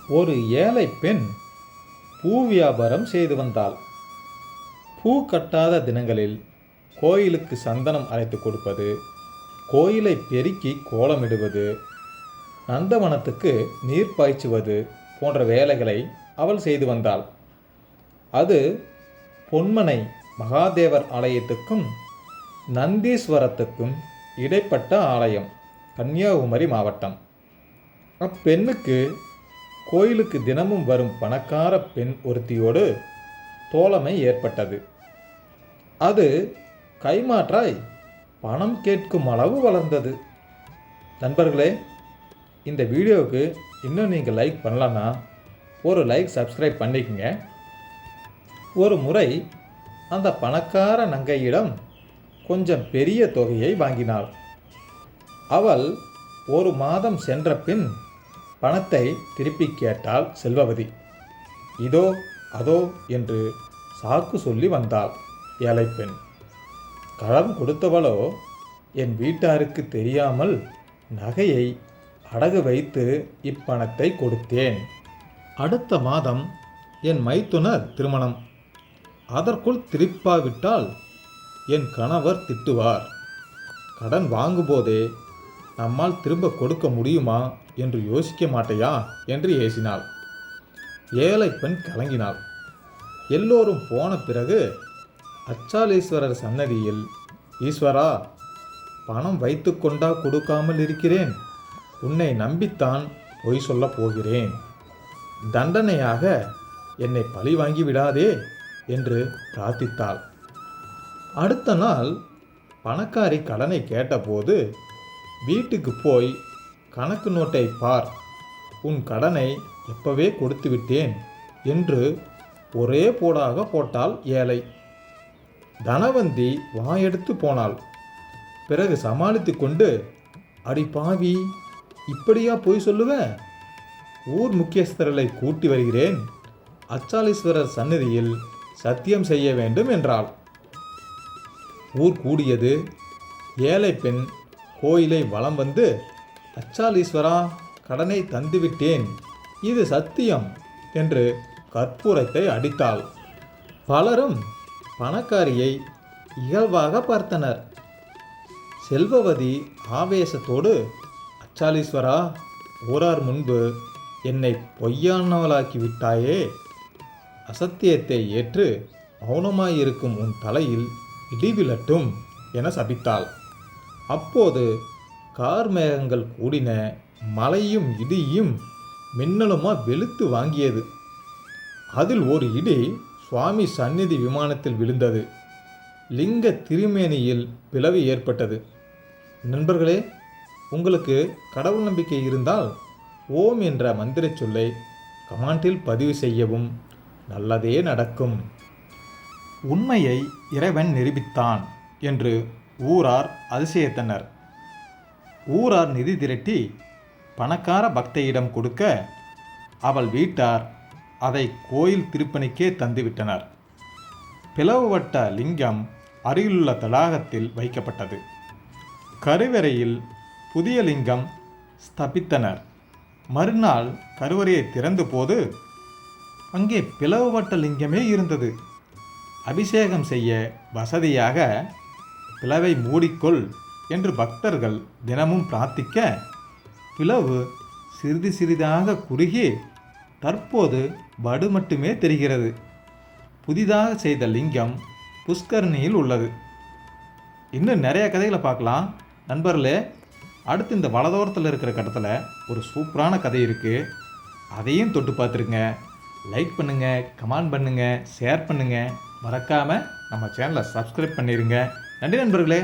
ஒரு ஏழை பெண் பூ வியாபாரம் செய்து வந்தாள். பூ கட்டாத தினங்களில் கோயிலுக்கு சந்தனம் அரைத்து கொடுப்பது கோயிலை பெருக்கி கோலமிடுவது நந்தவனத்துக்கு நீர் பாய்ச்சுவது போன்ற வேலைகளை அவள் செய்து வந்தாள். அது பொன்மனை மகாதேவர் ஆலயத்துக்கும் நந்தீஸ்வரத்துக்கும் இடைப்பட்ட ஆலயம் கன்னியாகுமரி மாவட்டம். அப்பெண்ணுக்கு கோயிலுக்கு தினமும் வரும் பணக்கார பெண் ஒருத்தியோடு தோழமை ஏற்பட்டது. அது கைமாற்றாய் பணம் கேட்கும் அளவு வளர்ந்தது. நண்பர்களே இந்த வீடியோவுக்கு இன்னும் நீங்கள் லைக் பண்ணலன்னா ஒரு லைக் சப்ஸ்கிரைப் பண்ணிக்கங்க. ஒரு முறை அந்த பணக்கார நங்கையிடம் கொஞ்சம் பெரிய தொகையை வாங்கினாள். அவள் ஒரு மாதம் சென்ற பின் பணத்தை திருப்பி கேட்டாள் செல்வவதி. இதோ அதோ என்று சாக்கு சொல்லி வந்தாள் ஏழை பெண் கொடுத்தவளோ? என் வீட்டாருக்கு தெரியாமல் நகையை அடகு வைத்து இப்பணத்தை கொடுத்தேன். அடுத்த மாதம் என் மைத்துனர் திருமணம். அதற்குள் திருப்பாவிட்டால் என் கணவர் திட்டுவார். கடன் வாங்கும்போதே நம்மால் திரும்ப கொடுக்க முடியுமா என்று யோசிக்க மாட்டையா? என்று ஏசினாள். ஏழை பெண் கலங்கினாள். எல்லோரும் போன பிறகு அச்சாலீஸ்வரர் சன்னதியில் ஈஸ்வரா பணம் வைத்துக்கொண்டா கொடுக்காமல் இருக்கிறேன். உன்னை நம்பித்தான் பொய் சொல்லப் போகிறேன். தண்டனையாக என்னை பழி வாங்கி விடாதே என்று பிரார்த்தித்தாள். அடுத்த நாள் பணக்காரி கடனை கேட்டபோது வீட்டுக்கு போய் கணக்கு நோட்டை பார். உன் கடனை எப்பவே கொடுத்து விட்டேன் என்று ஒரே போடாக போட்டாள் ஏழை. தனவந்தி வாயெடுத்து போனாள். பிறகு சமாளித்து கொண்டு அடி பாவி இப்படியா போய் சொல்லுவேன்? ஊர் முக்கியஸ்தர்களை கூட்டி வருகிறேன். அச்சாலீஸ்வரர் சந்நிதியில் சத்தியம் செய்ய வேண்டும் என்றாள். ஊர் கூடியது ஏழை பெண் கோயிலை வலம் வந்து அச்சாலீஸ்வரா கடனை தந்துவிட்டேன் இது சத்தியம் என்று கற்பூரத்தை அடித்தாள். பலரும் பணக்காரியை இகழ்வாக பார்த்தனர். செல்வவதி ஆவேசத்தோடு அச்சாலீஸ்வரா ஊரார் முன்பு என்னை பொய்யானவளாக்கி விட்டாயே. அசத்தியத்தை ஏற்று மௌனமாயிருக்கும் உன் தலையில் இடிவிலட்டும் என சபித்தாள். அப்போது கார்மேகங்கள் கூடின மலையும் இடியும் மின்னலுமா வெளுத்து வாங்கியது. அதில் ஒரு இடி சுவாமி சந்நிதி விமானத்தில் விழுந்தது. லிங்க திருமேனியில் பிளவு ஏற்பட்டது. நண்பர்களே உங்களுக்கு கடவுள் நம்பிக்கை இருந்தால் ஓம் என்ற மந்திரச் சொல்லை கமாண்டில் பதிவு செய்யவும். நல்லதே நடக்கும். உண்மையை இறைவன் நிரூபித்தான் என்று ஊரார் அதிசயத்தனர். ஊரார் நிதி திரட்டி பணக்கார பக்தையிடம் கொடுக்க அவள் வீட்டார் அதை கோயில் திருப்பணிக்கே தந்துவிட்டனர். பிளவுபட்ட லிங்கம் அருகிலுள்ள தடாகத்தில் வைக்கப்பட்டது. கருவறையில் புதிய லிங்கம் ஸ்தபித்தனர். மறுநாள் கருவறையை திறந்த போது அங்கே பிளவுபட்ட லிங்கமே இருந்தது. அபிஷேகம் செய்ய வசதியாக பிளவை மூடிக்கொள் என்று பக்தர்கள் தினமும் பிரார்த்திக்க பிளவு சிறிது சிறிதாக குறுகி தற்போது வடு மட்டுமே தெரிகிறது. புதிதாக செய்த லிங்கம் புஷ்கரணியில் உள்ளது. இன்னும் நிறைய கதைகளை பார்க்கலாம். நண்பர்களே அடுத்து இந்த வலதோரத்தில் இருக்கிற கடத்தில் ஒரு சூப்பரான கதை இருக்குது அதையும் தொட்டு பார்த்துருங்க. லைக் பண்ணுங்கள் கமெண்ட் பண்ணுங்கள் ஷேர் பண்ணுங்கள் மறக்காமல் நம்ம சேனலை சப்ஸ்கிரைப் பண்ணிடுங்க நன்றி நண்பர்களே.